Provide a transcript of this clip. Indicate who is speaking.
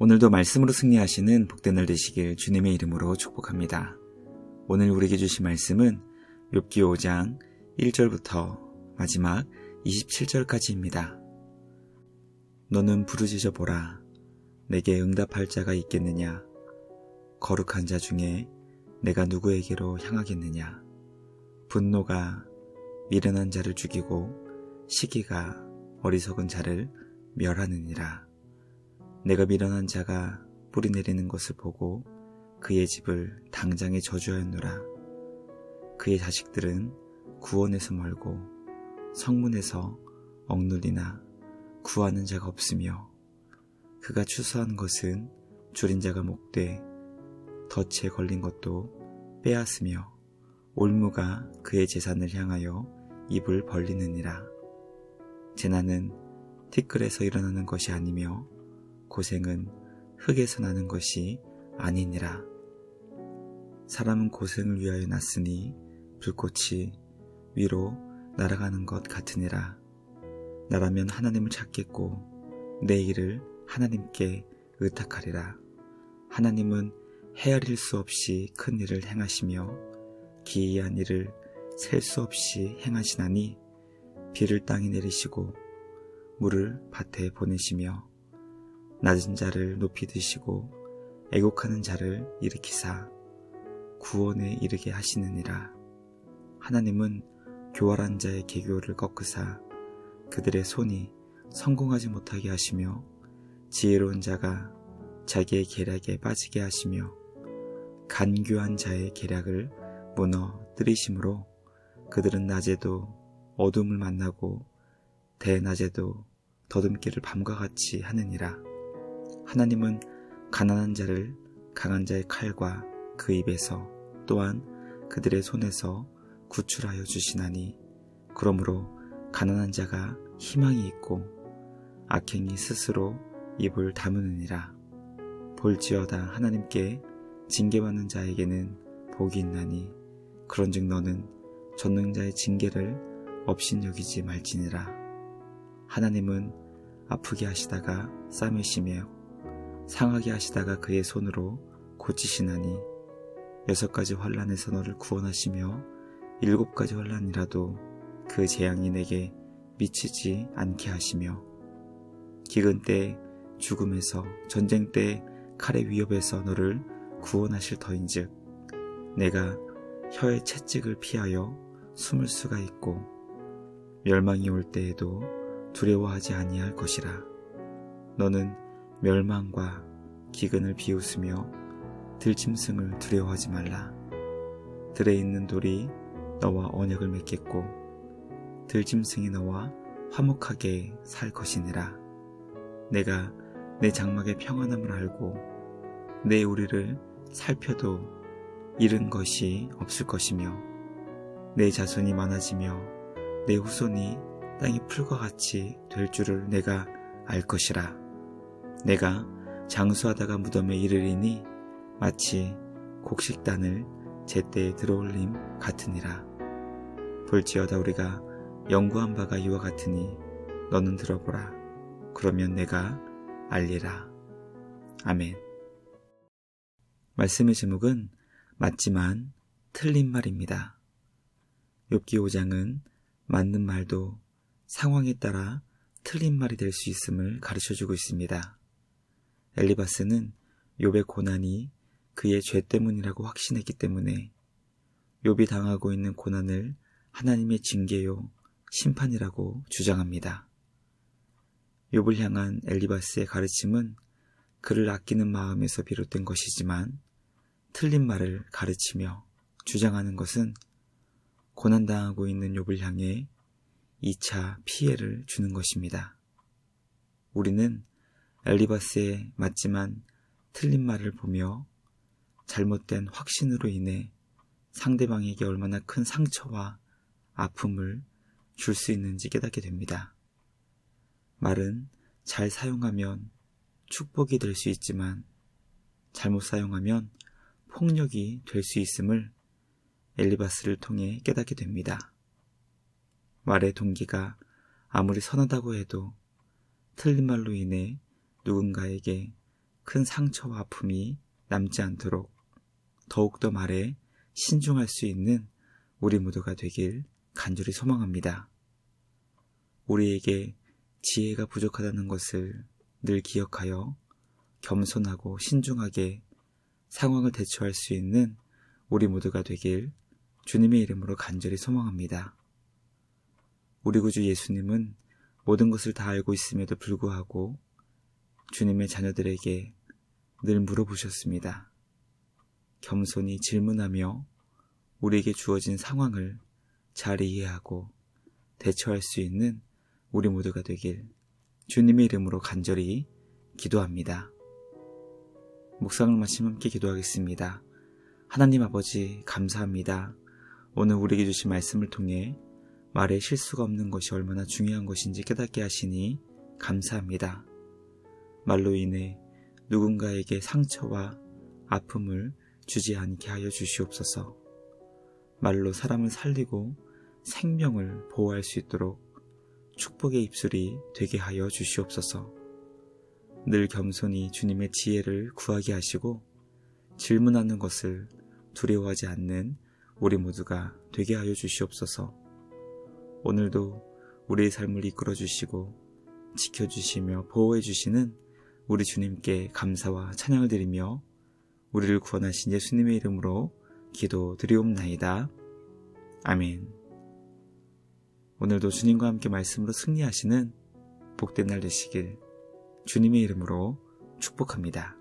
Speaker 1: 오늘도 말씀으로 승리하시는 복된 날 되시길 주님의 이름으로 축복합니다. 오늘 우리에게 주신 말씀은 욥기 5장 1절부터 마지막 27절까지입니다. 너는 부르짖어 보라. 내게 응답할 자가 있겠느냐? 거룩한 자 중에 내가 누구에게로 향하겠느냐? 분노가 미련한 자를 죽이고 시기가 어리석은 자를 멸하느니라. 내가 미련한 자가 뿌리 내리는 것을 보고 그의 집을 당장에 저주하였노라. 그의 자식들은 구원에서 멀고 성문에서 억눌리나 구하는 자가 없으며 그가 추수한 것은 줄인 자가 목되 덫에 걸린 것도 빼앗으며 올무가 그의 재산을 향하여 입을 벌리느니라. 재난은 티끌에서 일어나는 것이 아니며 고생은 흙에서 나는 것이 아니니라. 사람은 고생을 위하여 났으니 불꽃이 위로 날아가는 것 같으니라. 나라면 하나님을 찾겠고 내 일을 하나님께 의탁하리라. 하나님은 헤아릴 수 없이 큰 일을 행하시며 기이한 일을 셀 수 없이 행하시나니 비를 땅에 내리시고 물을 밭에 보내시며 낮은 자를 높이 드시고 애곡하는 자를 일으키사 구원에 이르게 하시느니라. 하나님은 교활한 자의 개교를 꺾으사 그들의 손이 성공하지 못하게 하시며 지혜로운 자가 자기의 계략에 빠지게 하시며 간교한 자의 계략을 무너뜨리심으로 그들은 낮에도 어둠을 만나고 대낮에도 더듬기를 밤과 같이 하느니라. 하나님은 가난한 자를 강한 자의 칼과 그 입에서 또한 그들의 손에서 구출하여 주시나니 그러므로 가난한 자가 희망이 있고 악행이 스스로 입을 다무느니라. 볼지어다 하나님께 징계받는 자에게는 복이 있나니 그런즉 너는 전능자의 징계를 업신여기지 말지니라. 하나님은 아프게 하시다가 싸매시며 상하게 하시다가 그의 손으로 고치시나니 여섯 가지 환란에서 너를 구원하시며 일곱 가지 환란이라도 그 재앙이 내게 미치지 않게 하시며 기근 때 죽음에서 전쟁 때 칼의 위협에서 너를 구원하실 터인즉 내가 혀의 채찍을 피하여 숨을 수가 있고 멸망이 올 때에도 두려워하지 아니할 것이라. 너는 멸망과 기근을 비웃으며 들짐승을 두려워하지 말라. 들에 있는 돌이 너와 언약을 맺겠고 들짐승이 너와 화목하게 살 것이니라. 내가 내 장막의 평안함을 알고 내 우리를 살펴도 잃은 것이 없을 것이며 내 자손이 많아지며 내 후손이 땅의 풀과 같이 될 줄을 내가 알 것이라. 내가 장수하다가 무덤에 이르리니 마치 곡식단을 제때에 들어올림 같으니라. 볼지어다 우리가 연구한 바가 이와 같으니 너는 들어보라. 그러면 내가 알리라. 아멘. 말씀의 제목은 맞지만 틀린 말입니다. 욥기 5장은 맞는 말도 상황에 따라 틀린 말이 될 수 있음을 가르쳐 주고 있습니다. 엘리바스는 욥의 고난이 그의 죄 때문이라고 확신했기 때문에 욥이 당하고 있는 고난을 하나님의 징계요 심판이라고 주장합니다. 욥을 향한 엘리바스의 가르침은 그를 아끼는 마음에서 비롯된 것이지만 틀린 말을 가르치며 주장하는 것은 고난당하고 있는 욥을 향해 2차 피해를 주는 것입니다. 우리는 엘리바스의 맞지만 틀린 말을 보며 잘못된 확신으로 인해 상대방에게 얼마나 큰 상처와 아픔을 줄 수 있는지 깨닫게 됩니다. 말은 잘 사용하면 축복이 될 수 있지만 잘못 사용하면 폭력이 될 수 있음을 엘리바스를 통해 깨닫게 됩니다. 말의 동기가 아무리 선하다고 해도 틀린 말로 인해 누군가에게 큰 상처와 아픔이 남지 않도록 더욱더 말에 신중할 수 있는 우리 모두가 되길 간절히 소망합니다. 우리에게 지혜가 부족하다는 것을 늘 기억하여 겸손하고 신중하게 상황을 대처할 수 있는 우리 모두가 되길 주님의 이름으로 간절히 소망합니다. 우리 구주 예수님은 모든 것을 다 알고 있음에도 불구하고 주님의 자녀들에게 늘 물어보셨습니다. 겸손히 질문하며 우리에게 주어진 상황을 잘 이해하고 대처할 수 있는 우리 모두가 되길 주님의 이름으로 간절히 기도합니다. 묵상을 마치면 함께 기도하겠습니다. 하나님 아버지 감사합니다. 오늘 우리에게 주신 말씀을 통해 말에 실수가 없는 것이 얼마나 중요한 것인지 깨닫게 하시니 감사합니다. 말로 인해 누군가에게 상처와 아픔을 주지 않게 하여 주시옵소서. 말로 사람을 살리고 생명을 보호할 수 있도록 축복의 입술이 되게 하여 주시옵소서. 늘 겸손히 주님의 지혜를 구하게 하시고 질문하는 것을 두려워하지 않는 우리 모두가 되게 하여 주시옵소서. 오늘도 우리의 삶을 이끌어 주시고 지켜주시며 보호해 주시는 우리 주님께 감사와 찬양을 드리며 우리를 구원하신 예수님의 이름으로 기도 드리옵나이다. 아멘. 오늘도 주님과 함께 말씀으로 승리하시는 복된 날 되시길 주님의 이름으로 축복합니다.